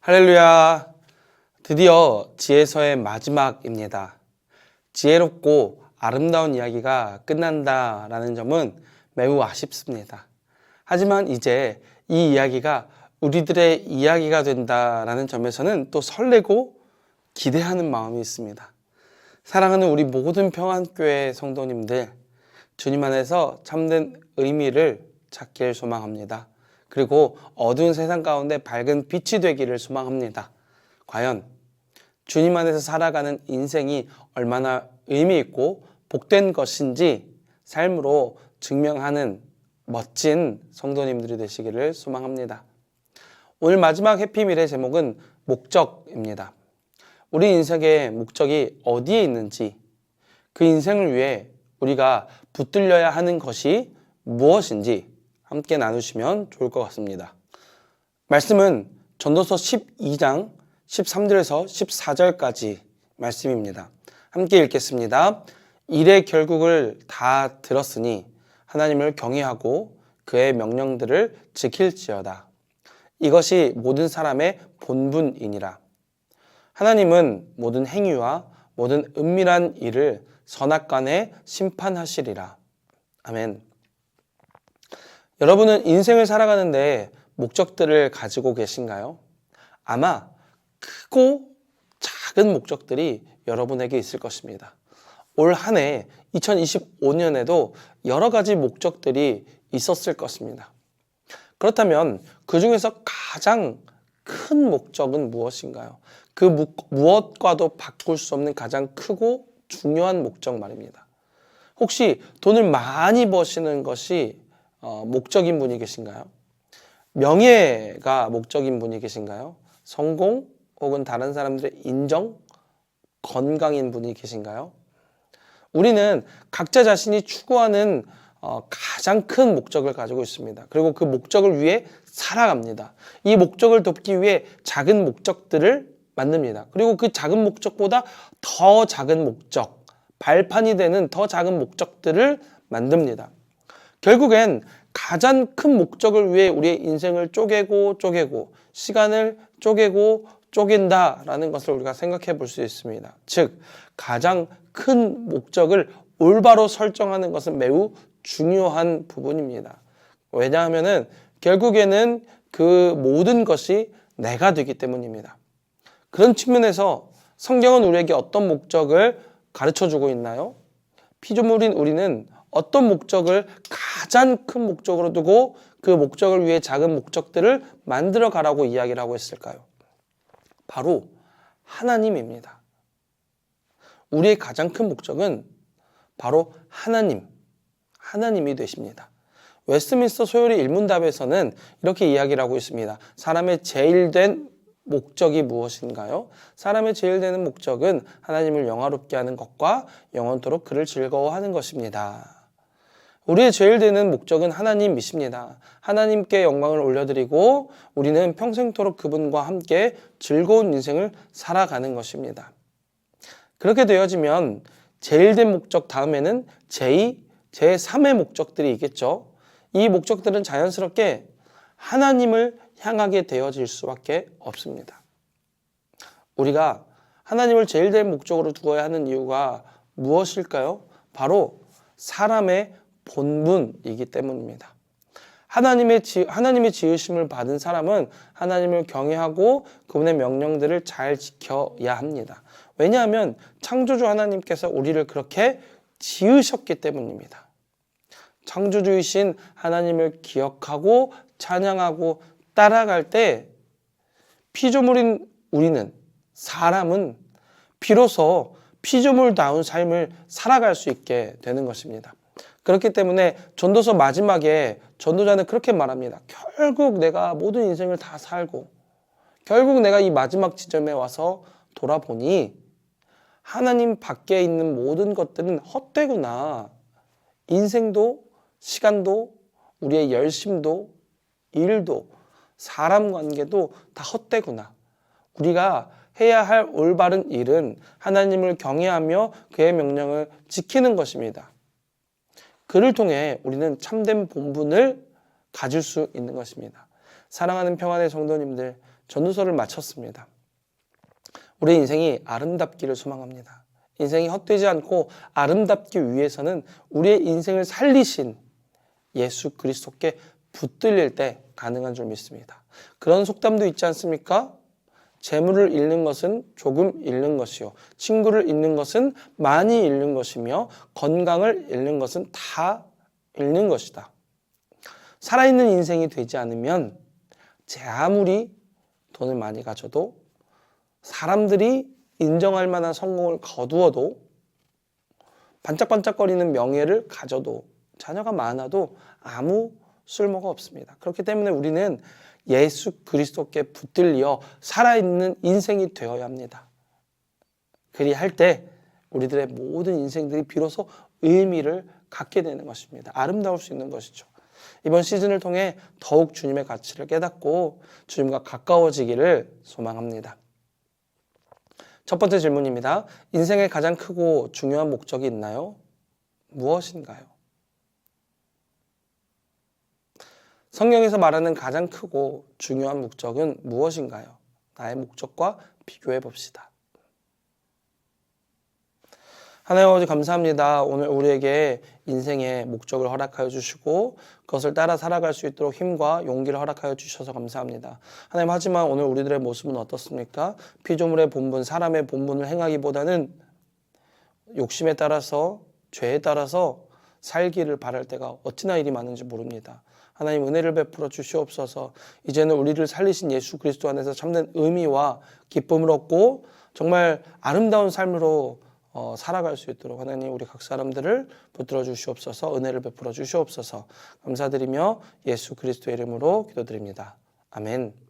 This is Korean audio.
할렐루야. 드디어 지혜서의 마지막입니다. 지혜롭고 아름다운 이야기가 끝난다라는 점은 매우 아쉽습니다. 하지만 이제 이 이야기가 우리들의 이야기가 된다라는 점에서는 또 설레고 기대하는 마음이 있습니다. 사랑하는 우리 모든 평안교회 성도님들, 주님 안에서 참된 의미를 찾길 소망합니다. 그리고 어두운 세상 가운데 밝은 빛이 되기를 소망합니다. 과연 주님 안에서 살아가는 인생이 얼마나 의미 있고 복된 것인지 삶으로 증명하는 멋진 성도님들이 되시기를 소망합니다. 오늘 마지막 해피밀의 제목은 목적입니다. 우리 인생의 목적이 어디에 있는지 그 인생을 위해 우리가 붙들려야 하는 것이 무엇인지 함께 나누시면 좋을 것 같습니다. 말씀은 전도서 12장 13절에서 14절까지 말씀입니다. 함께 읽겠습니다. 일의 결국을 다 들었으니 하나님을 경외하고 그의 명령들을 지킬지어다. 이것이 모든 사람의 본분이니라. 하나님은 모든 행위와 모든 은밀한 일을 선악간에 심판하시리라. 아멘. 여러분은 인생을 살아가는데 목적들을 가지고 계신가요? 아마 크고 작은 목적들이 여러분에게 있을 것입니다. 올 한 해 2025년에도 여러 가지 목적들이 있었을 것입니다. 그렇다면 그 중에서 가장 큰 목적은 무엇인가요? 그 무, 무엇과도 바꿀 수 없는 가장 크고 중요한 목적 말입니다. 혹시 돈을 많이 버시는 것이 어, 목적인 분이 계신가요? 명예가 목적인 분이 계신가요? 성공 혹은 다른 사람들의 인정, 건강인 분이 계신가요? 우리는 각자 자신이 추구하는 어, 가장 큰 목적을 가지고 있습니다. 그리고 그 목적을 위해 살아갑니다. 이 목적을 돕기 위해 작은 목적들을 만듭니다. 그리고 그 작은 목적보다 더 작은 목적, 발판이 되는 더 작은 목적들을 만듭니다. 결국엔 가장 큰 목적을 위해 우리의 인생을 쪼개고 쪼개고 시간을 쪼개고 쪼갠다라는 것을 우리가 생각해 볼 수 있습니다. 즉, 가장 큰 목적을 올바로 설정하는 것은 매우 중요한 부분입니다. 왜냐하면은 결국에는 그 모든 것이 내가 되기 때문입니다. 그런 측면에서 성경은 우리에게 어떤 목적을 가르쳐 주고 있나요? 피조물인 우리는 어떤 목적을 가장 큰 목적으로 두고 그 목적을 위해 작은 목적들을 만들어 가라고 이야기를 하고 있을까요? 바로 하나님입니다. 우리의 가장 큰 목적은 바로 하나님, 하나님이 되십니다. 웨스트민스터 소요리 일문답에서는 이렇게 이야기를 하고 있습니다. 사람의 제일 된 목적이 무엇인가요? 사람의 제일 되는 목적은 하나님을 영화롭게 하는 것과 영원토록 그를 즐거워하는 것입니다. 우리의 제일 되는 목적은 하나님이십니다. 하나님께 영광을 올려드리고 우리는 평생토록 그분과 함께 즐거운 인생을 살아가는 것입니다. 그렇게 되어지면 제일 된 목적 다음에는 제2, 제3의 목적들이 있겠죠. 이 목적들은 자연스럽게 하나님을 향하게 되어질 수밖에 없습니다. 우리가 하나님을 제일 된 목적으로 두어야 하는 이유가 무엇일까요? 바로 사람의 본분이기 때문입니다. 하나님의 지, 하나님의 지으심을 받은 사람은 하나님을 경외하고 그분의 명령들을 잘 지켜야 합니다. 왜냐하면 창조주 하나님께서 우리를 그렇게 지으셨기 때문입니다. 창조주이신 하나님을 기억하고 찬양하고 따라갈 때 피조물인 우리는 사람은 비로소 피조물다운 삶을 살아갈 수 있게 되는 것입니다. 그렇기 때문에 전도서 마지막에 전도자는 그렇게 말합니다. 결국 내가 모든 인생을 다 살고 결국 내가 이 마지막 지점에 와서 돌아보니 하나님 밖에 있는 모든 것들은 헛되구나. 인생도 시간도 우리의 열심도 일도 사람 관계도 다 헛되구나. 우리가 해야 할 올바른 일은 하나님을 경외하며 그의 명령을 지키는 것입니다. 그를 통해 우리는 참된 본분을 가질 수 있는 것입니다. 사랑하는 평안의 성도님들, 전도서를 마쳤습니다. 우리 인생이 아름답기를 소망합니다. 인생이 헛되지 않고 아름답기 위해서는 우리의 인생을 살리신 예수 그리스도께 붙들릴 때 가능한 줄 믿습니다. 그런 속담도 있지 않습니까? 재물을 잃는 것은 조금 잃는 것이요. 친구를 잃는 것은 많이 잃는 것이며 건강을 잃는 것은 다 잃는 것이다. 살아있는 인생이 되지 않으면 제 아무리 돈을 많이 가져도 사람들이 인정할 만한 성공을 거두어도 반짝반짝거리는 명예를 가져도 자녀가 많아도 아무 쓸모가 없습니다. 그렇기 때문에 우리는 예수 그리스도께 붙들려 살아있는 인생이 되어야 합니다. 그리할 때 우리들의 모든 인생들이 비로소 의미를 갖게 되는 것입니다. 아름다울 수 있는 것이죠. 이번 시즌을 통해 더욱 주님의 가치를 깨닫고 주님과 가까워지기를 소망합니다. 첫 번째 질문입니다. 인생의 가장 크고 중요한 목적이 있나요? 무엇인가요? 성경에서 말하는 가장 크고 중요한 목적은 무엇인가요? 나의 목적과 비교해 봅시다. 하나님 아버지 감사합니다. 오늘 우리에게 인생의 목적을 허락하여 주시고 그것을 따라 살아갈 수 있도록 힘과 용기를 허락하여 주셔서 감사합니다. 하나님 하지만 오늘 우리들의 모습은 어떻습니까? 피조물의 본분, 사람의 본분을 행하기보다는 욕심에 따라서 죄에 따라서 살기를 바랄 때가 어찌나 일이 많은지 모릅니다. 하나님 은혜를 베풀어 주시옵소서. 이제는 우리를 살리신 예수 그리스도 안에서 참된 의미와 기쁨을 얻고 정말 아름다운 삶으로 어, 살아갈 수 있도록 하나님 우리 각 사람들을 붙들어 주시옵소서. 은혜를 베풀어 주시옵소서. 감사드리며 예수 그리스도의 이름으로 기도드립니다. 아멘.